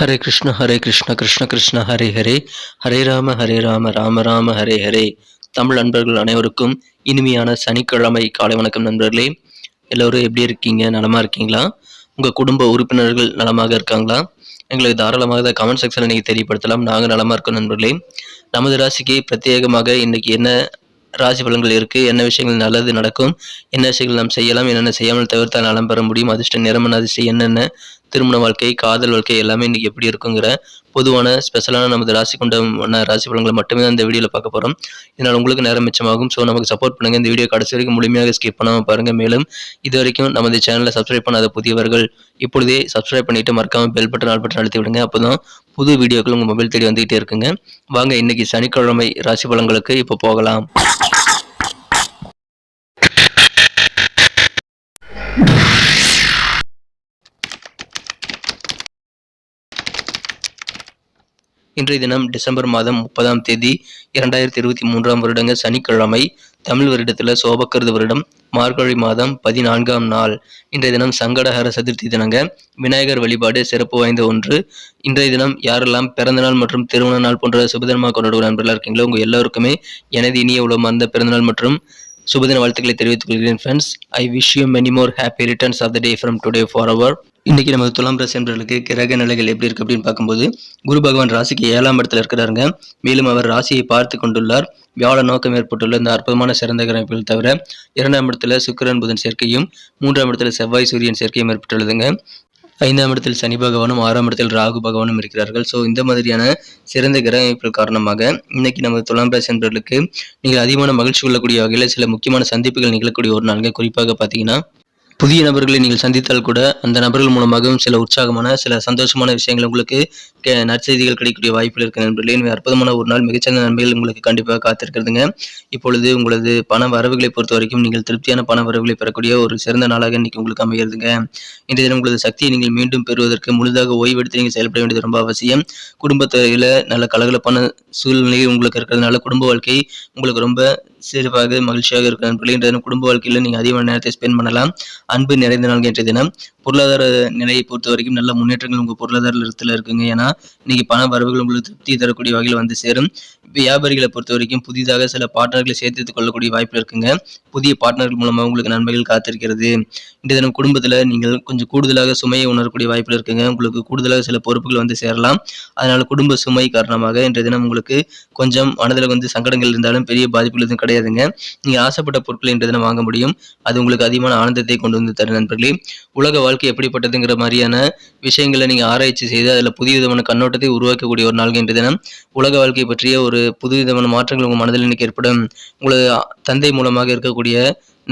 ஹரே கிருஷ்ண ஹரே கிருஷ்ண கிருஷ்ண கிருஷ்ண ஹரே ஹரே. ஹரே ராம ஹரே ராம ராம ராம ஹரே ஹரே. தமிழ் நண்பர்கள் அனைவருக்கும் இனிமையான சனிக்கிழமை காலை வணக்கம் நண்பர்களே. எல்லோரும் எப்படி இருக்கீங்க? நலமா இருக்கீங்களா? உங்கள் குடும்ப உறுப்பினர்கள் நலமாக இருக்காங்களா? எங்களுக்கு தாராளமாக கமெண்ட் செக்ஷனில் நீங்கள் தெரியப்படுத்தலாம். நாங்கள் நலமாக இருக்கோம் நண்பர்களே. நமது ராசிக்கு பிரத்யேகமாக இன்னைக்கு என்ன ராசி பலன்கள் இருக்குது என்ன விஷயங்கள் நல்லது நடக்கும்? என்ன விஷயங்கள் நாம் செய்யலாம்? என்னென்ன செய்யாமல் தவிர்த்தால் நலம் பெற முடியும்? அதிர்ஷ்ட நிறமன் அதிர்ஷ்டம் என்னென்ன திருமண வாழ்க்கை காதல் வாழ்க்கை எல்லாமே இன்றைக்கி எப்படி இருக்குங்கிற பொதுவான ஸ்பெஷலான நமது ராசி கொண்ட ராசி பலன்களை மட்டுமே தான் இந்த வீடியோவில் பார்க்க போகிறோம் இதனால் உங்களுக்கு நேரம் மிச்சமாகும். ஸோ நமக்கு சப்போர்ட் பண்ணுங்கள் இந்த வீடியோ கடைசி வரைக்கும் முழுமையாக ஸ்கிப் பண்ணாமல் பாருங்கள் மேலும் இது வரைக்கும் நமது சேனலை சப்ஸ்கிரைப் பண்ணாத புதியவர்கள் இப்பொழுதே சப்ஸ்கிரைப் பண்ணிட்டு மறக்காமல் பெல் பட்டன் ஆல் பட்டன் அழுத்தி விடுங்க. அப்போ தான் புது வீடியோக்கள் உங்கள் மொபைல் தேடி வந்துகிட்டே இருக்குங்க. வாங்க இன்னைக்கு சனிக்கிழமை ராசி பலன்களுக்கு இப்போ போகலாம். இன்றைய தினம் டிசம்பர் மாதம் முப்பதாம் தேதி இரண்டாயிரத்தி இருபத்தி மூன்றாம் வருடங்க சனிக்கிழமை தமிழ் வருடத்தில் சோபக்கருது வருடம் மார்கழி மாதம் பதினான்காம் நாள். இன்றைய தினம் சங்கடஹர சதுர்த்தி தினங்க விநாயகர் வழிபாடு சிறப்பு வாய்ந்த ஒன்று. இன்றைய தினம் யாரெல்லாம் பிறந்தநாள் மற்றும் திருமண நாள் போன்ற சுபதினமாக கொண்டாடுகிற நண்பர்களாக இருக்கீங்களோ உங்கள் எல்லோருக்குமே எனது இனிய உலகமார்ந்த பிறந்தநாள் மற்றும் சுபதின வாழ்த்துக்களை தெரிவித்துக் கொள்கிறேன் friends I wish you many more happy returns of the day from today for our இன்றைக்கி நமது துலாம் ராசி என்பவர்களுக்கு கிரக நிலைகள் எப்படி இருக்கு அப்படின்னு பார்க்கும்போது குரு பகவான் ராசிக்கு ஏழாம் இடத்துல இருக்கிறாருங்க. மேலும் அவர் ராசியை பார்த்து கொண்டுள்ளார். வியாழ நோக்கம் ஏற்பட்டுள்ள இந்த அற்புதமான சிறந்த கிரகங்கள் தவிர இரண்டாம் இடத்துல சுக்கரன் புதன் சேர்க்கையும் மூன்றாம் இடத்துல செவ்வாய் சூரியன் சேர்க்கையும் ஏற்பட்டுள்ளதுங்க. ஐந்தாம் இடத்தில் சனி பகவானும் ஆறாம் இடத்தில் ராகு பகவானும் இருக்கிறார்கள். ஸோ இந்த மாதிரியான சிறந்த கிரக அமைப்புகள் காரணமாக இன்னைக்கு நமது துலாம் ராசி என்பவர்களுக்கு நீங்கள் அதிகமான மகிழ்ச்சி கொள்ளக்கூடிய வகையில் சில முக்கியமான சந்திப்புகள் நிகழக்கூடிய ஒரு நாளுங்க. குறிப்பாக பார்த்தீங்கன்னா புதிய நபர்களை நீங்கள் சந்தித்தால் கூட அந்த நபர்கள் மூலமாகவும் சில உற்சாகமான சில சந்தோஷமான விஷயங்கள் உங்களுக்கு நற்செய்திகள் கிடைக்கக்கூடிய வாய்ப்புகள் இருக்க நண்பர்களே. எனவே அற்புதமான ஒரு நாள் மிகச்சிறந்த நன்மைகள் உங்களுக்கு கண்டிப்பாக காத்திருக்கிறதுங்க. இப்பொழுது உங்களது பண வரவுகளை பொறுத்த வரைக்கும் நீங்கள் திருப்தியான பண வரவுகளை பெறக்கூடிய ஒரு சிறந்த நாளாக இன்னைக்கு உங்களுக்கு அமைகிறதுங்க. இன்றைய தினம் உங்களது சக்தியை நீங்கள் மீண்டும் பெறுவதற்கு முழுதாக ஓய்வெடுத்து நீங்கள் செயல்பட வேண்டியது ரொம்ப அவசியம். குடும்பத்துறையில் நல்ல கலகலப்பான சூழ்நிலை உங்களுக்கு இருக்கிறதுனால குடும்ப வாழ்க்கை உங்களுக்கு ரொம்ப சிறப்பாக மகிழ்ச்சியாக இருக்க நண்பர்களே இன்றைய தினம் குடும்ப வாழ்க்கையில் நீங்கள் அதிகமான நேரத்தை ஸ்பெண்ட் பண்ணலாம். அன்பு நிறைந்த நாள் இன்றைய தினம். பொருளாதார நிலையை பொறுத்த வரைக்கும் நல்ல முன்னேற்றங்கள் உங்கள் பொருளாதாரத்தில் இருக்குங்க. ஏன்னா இன்னைக்கு பண வரவுகள் உங்களுக்கு திருப்தி தரக்கூடிய வகையில் வந்து சேரும். வியாபாரிகளை பொறுத்த வரைக்கும் புதிதாக சில பார்ட்னர்களை சேர்த்து கொள்ளக்கூடிய வாய்ப்பு இருக்குங்க. புதிய பார்ட்னர்கள் மூலமாக உங்களுக்கு நன்மைகள் காத்திருக்கிறது. இன்றைய தினம் குடும்பத்தில் நீங்கள் கொஞ்சம் கூடுதலாக சுமையை உணரக்கூடிய வாய்ப்புகள் இருக்குங்க. உங்களுக்கு கூடுதலாக சில பொறுப்புகள் வந்து சேரலாம். அதனால் குடும்ப சுமை காரணமாக இன்றைய தினம் உங்களுக்கு கொஞ்சம் மனதில் வந்து சங்கடங்கள் இருந்தாலும் பெரிய பாதிப்புகள் எதுவும் கிடையாதுங்க. நீங்கள் ஆசைப்பட்ட பொருட்களை இன்றைய தினம் வாங்க முடியும். அது உங்களுக்கு அதிகமான ஆனந்தத்தை கொண்டு வந்து தரும் நண்பர்களே. உலக வாழ்க்கை எப்படிப்பட்டதுங்கிற மாதிரியான விஷயங்களை நீங்கள் ஆராய்ச்சி செய்து அதில் புதிய விதமான கண்ணோட்டத்தை உருவாக்கக்கூடிய ஒரு நாள் இன்றைய தினம். உலக வாழ்க்கை பற்றிய ஒரு புது விதமான மாற்றங்கள் உங்கள் மனதில் இன்னைக்கு ஏற்படும். உங்களது தந்தை மூலமாக இருக்கக்கூடிய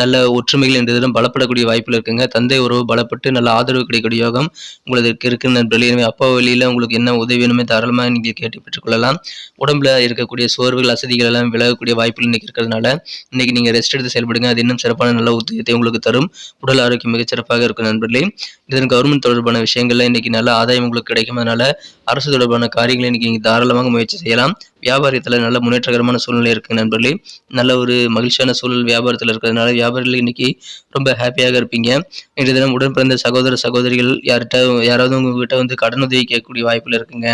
நல்ல ஒற்றுமைகள் என்ற தினம் பலப்படக்கூடிய வாய்ப்புகள் இருக்குங்க. தந்தை உறவு பலப்பட்டு நல்ல ஆதரவு கிடைக்கக்கூடிய யோகம் உங்களுக்கு இருக்கு நண்பர்களே. எனவே அப்பா வழியில் உங்களுக்கு என்ன உதவி வேணுமே தாராளமாக நீங்கள் கேட்டு பெற்றுக்கொள்ளலாம். உடம்புல இருக்கக்கூடிய சோர்வுகள் அசதிகள் எல்லாம் விலகக்கூடிய வாய்ப்புகள் இன்னைக்கு இருக்கிறதுனால இன்னைக்கு நீங்கள் ரெஸ்ட் எடுத்து செயல்படுங்க. அது இன்னும் சிறப்பான நல்ல உத்தியத்தை உங்களுக்கு தரும். உடல் ஆரோக்கியம் மிகச்சிறப்பாக இருக்கும் நண்பர்களே. இதன் கவர்மெண்ட் தொடர்பான விஷயங்கள்ல இன்னைக்கு நல்ல ஆதாயம் உங்களுக்கு கிடைக்கும். அதனால அரசு தொடர்பான காரியங்களை இன்னைக்கு நீங்கள் தாராளமாக முயற்சி செய்யலாம். வியாபாரத்தில் நல்ல முன்னேற்றகரமான சூழ்நிலை இருக்குது நண்பர்களே. நல்ல ஒரு மகிழ்ச்சியான சூழல் வியாபாரத்தில் இருக்கிறதுனால வியாபாரிகள் இன்னைக்கு ரொம்ப ஹாப்பியாக இருப்பீங்க. இன்றைய தினம் உடன் பிறந்த சகோதர சகோதரிகள் யார்கிட்ட யாராவது உங்ககிட்ட வந்து கடன் உதவி கேட்கக்கூடிய வாய்ப்பில் இருக்குங்க.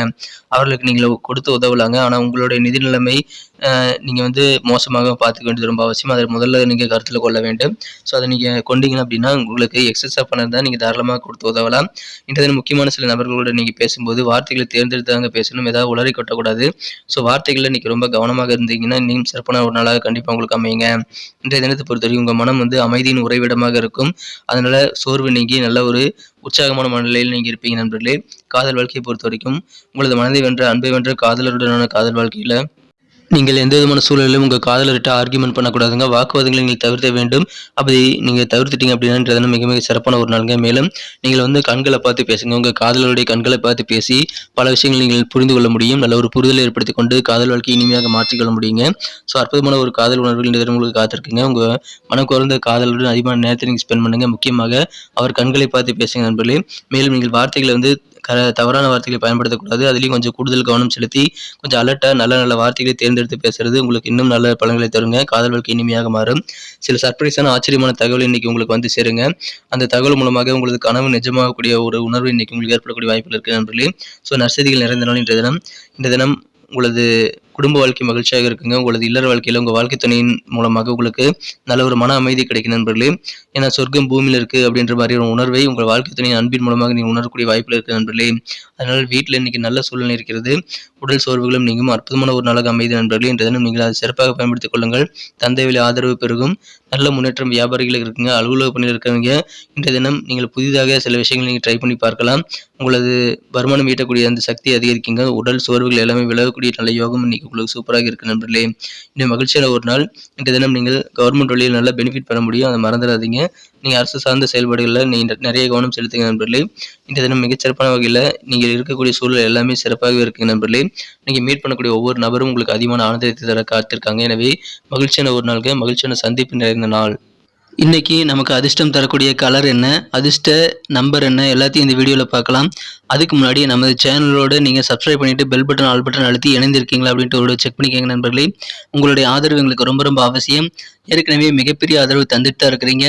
அவர்களுக்கு நீங்கள் கொடுத்து உதவலாங்க. ஆனால் உங்களுடைய நிதி நிலைமை நீங்கள் வந்து மோசமாக பார்த்துக்க வேண்டியது ரொம்ப அவசியம். அதை முதல்ல நீங்கள் கருத்தில் கொள்ள வேண்டும். ஸோ அதை நீங்கள் கொண்டீங்க அப்படின்னா உங்களுக்கு எக்ஸசைஸ் பணம் தான் தாராளமாக கொடுத்து உதவலாம். இன்றைய தினம் முக்கியமான சில நபர்களோட நீங்கள் பேசும்போது வார்த்தைகளை தேர்ந்தெடுத்தாங்க பேசணும். ஏதாவது உளறி கொட்டக்கூடாது. ஸோ வார்த்தைகளில் இன்னைக்கு ரொம்ப கவனமாக இருந்தீங்கன்னா இன்னும் சிறப்பான ஒரு நாளாக கண்டிப்பாக உங்களுக்கு அமையுங்க. இன்றைய தினத்தை பொறுத்தவரைக்கும் உங்கள் மனம் வந்து அமைதியின் உறைவிடமாக இருக்கும். அதனால சோர்வு நீங்கி நல்ல ஒரு உற்சாகமான மனநிலையில் நீங்கள் இருப்பீங்க நண்பர்களே. காதல் வாழ்க்கையை பொறுத்த வரைக்கும் உங்களது மனதை வென்ற அன்பை வென்ற காதலருடனான காதல் வாழ்க்கையில் நீங்கள் எந்த விதமான சூழலிலும் உங்கள் காதலர்கிட்ட ஆர்கியூமெண்ட் பண்ணக்கூடாதுங்க. வாக்குவாதங்களை நீங்கள் தவிர்த்த வேண்டும். அப்படி நீங்கள் தவிர்த்துட்டீங்க அப்படின்னா மிக மிக சிறப்பான ஒரு நாளுங்க. மேலும் நீங்கள் வந்து கண்களை பார்த்து பேசுங்க. உங்கள் காதலருடைய கண்களை பார்த்து பேசி பல விஷயங்கள் நீங்கள் புரிந்து கொள்ள முடியும். நல்ல ஒரு புரிதலை ஏற்படுத்தி கொண்டு காதல் வாழ்க்கையை இனிமையாக மாற்றிக்கொள்ள முடியுங்க. ஸோ அற்புதமான ஒரு காதல் உணர்வுகள் இந்த உங்களுக்கு காத்திருக்குங்க. உங்கள் மனம் குறைந்த காதலுடன் அதிகமான நேரத்தை நீங்கள் ஸ்பெண்ட் பண்ணுங்கள் முக்கியமாக அவர் கண்களை பார்த்து பேசுங்க நண்பர்களே. மேலும் நீங்கள் வார்த்தைகளை வந்து க தவறான வார்த்தைகளை பயன்படுத்தக்கூடாது. அதுலேயும் கொஞ்சம் கூடுதல் கவனம் செலுத்தி கொஞ்சம் அலர்ட்டாக நல்ல நல்ல வார்த்தைகளை தேர்ந்தெடுத்து பேசுறது உங்களுக்கு இன்னும் நல்ல பலன்களை தருங்க. காதல் வாழ்க்கை இனிமையாக மாறும். சில சர்ப்ரைஸான ஆச்சரியமான தகவல் இன்னைக்கு உங்களுக்கு வந்து சேருங்க. அந்த தகவல் மூலமாக உங்களது கனவு நிஜமாகக்கூடிய ஒரு உணர்வு இன்னைக்கு உங்களுக்கு ஏற்படக்கூடிய வாய்ப்புகள் இருக்குது நண்பர்களே. ஸோ நர்சதிகள் நிறைந்த நாள் இன்றைய தினம். இந்த தினம் உங்களது குடும்ப வாழ்க்கை மகிழ்ச்சியாக இருக்குங்க. உங்களது இல்லற வாழ்க்கையில் உங்கள் வாழ்க்கை துணையின் மூலமாக உங்களுக்கு நல்ல ஒரு மன அமைதி கிடைக்கும் நண்பர்களே. ஏன்னா சொர்க்கம் பூமியில் இருக்குது அப்படின்ற மாதிரி ஒரு உணர்வை உங்கள் வாழ்க்கை துணையின் அன்பின் மூலமாக நீங்கள் உணரக்கூடிய வாய்ப்பில் இருக்குது நண்பர்களே. அதனால் வீட்டில் இன்னைக்கு நல்ல சூழ்நிலை இருக்கிறது. உடல் சோர்வுகளும் நீங்கும். அற்புதமான ஒரு நாளாக அமைதி நண்பர்களே. இன்றைய தினம் நீங்கள் அதை சிறப்பாக பயன்படுத்திக் கொள்ளுங்கள். தந்தை வழி ஆதரவு பெருகும். நல்ல முன்னேற்றம் வியாபாரிகள் இருக்குங்க. அலுவலக பணியில் இருக்கிறவங்க இன்றைய தினம் நீங்கள் புதிதாக சில விஷயங்களை நீங்கள் ட்ரை பண்ணி பார்க்கலாம். உங்களது வருமானம் ஈட்டக்கூடிய அந்த சக்தி அதிகரிக்குங்க. உடல் சோர்வுகள் எல்லாமே விலகக்கூடிய நல்ல யோகம் இன்னைக்கு உங்களுக்கு சூப்பராக இருக்கு நண்பர்களே. இன்னும் மகிழ்ச்சியான ஒரு நாள். இன்றைய தினம் நீங்கள் கவர்மெண்ட் வழியில் நல்ல பெனிஃபிட் பெற முடியும். அதை மறந்துடாதீங்க. நீங்கள் அரசு சார்ந்த செயல்பாடுகளில் நீங்கள் நிறைய கவனம் செலுத்துங்க நண்பர்களே. இந்த தினம் மிகச்சிறப்பான வகையில் நீங்கள் இருக்கக்கூடிய சூழல் எல்லாமே சிறப்பாகவே இருக்குங்க நண்பர்களே. நீங்கள் மீட் பண்ணக்கூடிய ஒவ்வொரு நபரும் உங்களுக்கு அதிகமான ஆனந்தத்தை தர காத்திருக்காங்க. எனவே மகிழ்ச்சியான ஒரு நாளுக்கு மகிழ்ச்சியான சந்திப்பு நிறைந்த நாள். இன்னைக்கு நமக்கு அதிர்ஷ்டம் தரக்கூடிய கலர் என்ன அதிர்ஷ்ட நம்பர் என்ன எல்லாத்தையும் இந்த வீடியோவில் பார்க்கலாம். அதுக்கு முன்னாடி நமது சேனலோட நீங்கள் சப்ஸ்கிரைப் பண்ணிட்டு பெல் பட்டன் ஆல் பட்டன் அழுத்தி இணைந்திருக்கீங்களா அப்படின்ட்டு ஒரு செக் பண்ணிக்கோங்க நண்பர்களே. உங்களுடைய ஆதரவு எங்களுக்கு ரொம்ப ரொம்ப அவசியம். ஏற்கனவே மிகப்பெரிய ஆதரவு தந்துட்டு தான் இருக்கிறீங்க.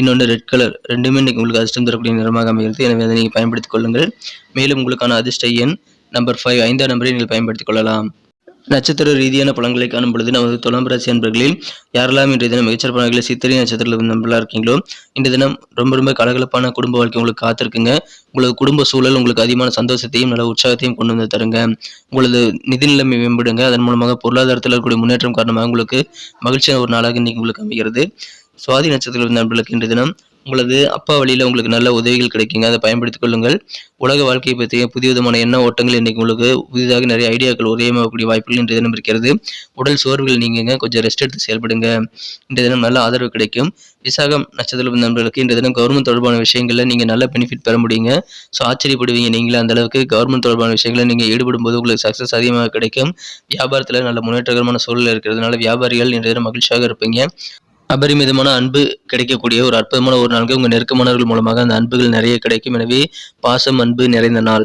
இன்னொன்று ரெட் கலர் ரெண்டுமே இன்றைக்கி உங்களுக்கு அதிர்ஷ்டம் தரக்கூடிய நிறமாக அமைகிறது. எனவே அதை நீங்கள் பயன்படுத்திக் கொள்ளுங்கள். மேலும் உங்களுக்கான அதிர்ஷ்ட எண் நம்பர் ஃபைவ் ஐந்தாம் நம்பரை நீங்கள் பயன்படுத்திக் கொள்ளலாம். நட்சத்திர ரீதியான பலன்களை காணும் பொழுது நமது துலாம் ராசி அன்பர்களில் யாரெல்லாம் இன்றைய தினம் மிகச்சிறப்பான வகையில் சித்திரை நட்சத்திரத்தில் நம்பலாம் இருக்கீங்களோ இந்த தினம் ரொம்ப ரொம்ப கலகலப்பான குடும்ப வாழ்க்கை உங்களுக்கு காத்திருக்குங்க. உங்களது குடும்ப சூழல் உங்களுக்கு அதிகமான சந்தோஷத்தையும் நல்ல உற்சாகத்தையும் கொண்டு வந்து தருங்க. உங்களது நிதி நிலைமை மேம்படுங்க. அதன் மூலமாக பொருளாதாரத்தில் இருக்கக்கூடிய முன்னேற்றம் காரணமாக உங்களுக்கு மகிழ்ச்சியான ஒரு நாளாக இன்னைக்கு உங்களுக்கு அமைகிறது. சுவாதி நட்சத்திரத்தில் நண்பர்களுக்கு இன்று தினம் உங்களது அப்பா வழியில் உங்களுக்கு நல்ல உதவிகள் கிடைக்குங்க. அதை பயன்படுத்திக் கொள்ளுங்கள். உலக வாழ்க்கையை பற்றிய புதிய விதமான எண்ண ஓட்டங்கள் இன்றைக்கி உங்களுக்கு புதிதாக நிறைய ஐடியாக்கள் உதயமாகக்கூடிய வாய்ப்புகள் இன்றைய தினம் இருக்கிறது. உடல் சோர்வுகள் நீங்குங்க. கொஞ்சம் ரெஸ்ட் எடுத்து செயல்படுங்க. இன்றைய தினம் நல்ல ஆதரவு கிடைக்கும். விசாகம் நட்சத்திர நண்பர்களுக்கு இன்றைய தினம் கவர்மெண்ட் தொடர்பான விஷயங்களில் நீங்கள் நல்ல பெனிஃபிட் பெற முடியுங்க. ஸோ ஆச்சரியப்படுவீங்க நீங்களே அந்த அளவுக்கு கவர்மெண்ட் தொடர்பான விஷயங்களில் நீங்கள் ஈடுபடும் போது உங்களுக்கு சக்ஸஸ் அதிகமாக கிடைக்கும். வியாபாரத்தில் நல்ல முன்னேற்றகரமான சூழல் இருக்கிறதுனால வியாபாரிகள் இன்றைய தினம் மகிழ்ச்சியாக இருப்பீங்க. அபரிமிதமான அன்பு கிடைக்கக்கூடிய ஒரு அற்புதமான ஒரு நாளுக்கு உங்கள் நெருக்கமானவர்கள் மூலமாக அந்த அன்புகள் நிறைய கிடைக்கும். எனவே பாசம் அன்பு நிறைந்த நாள்.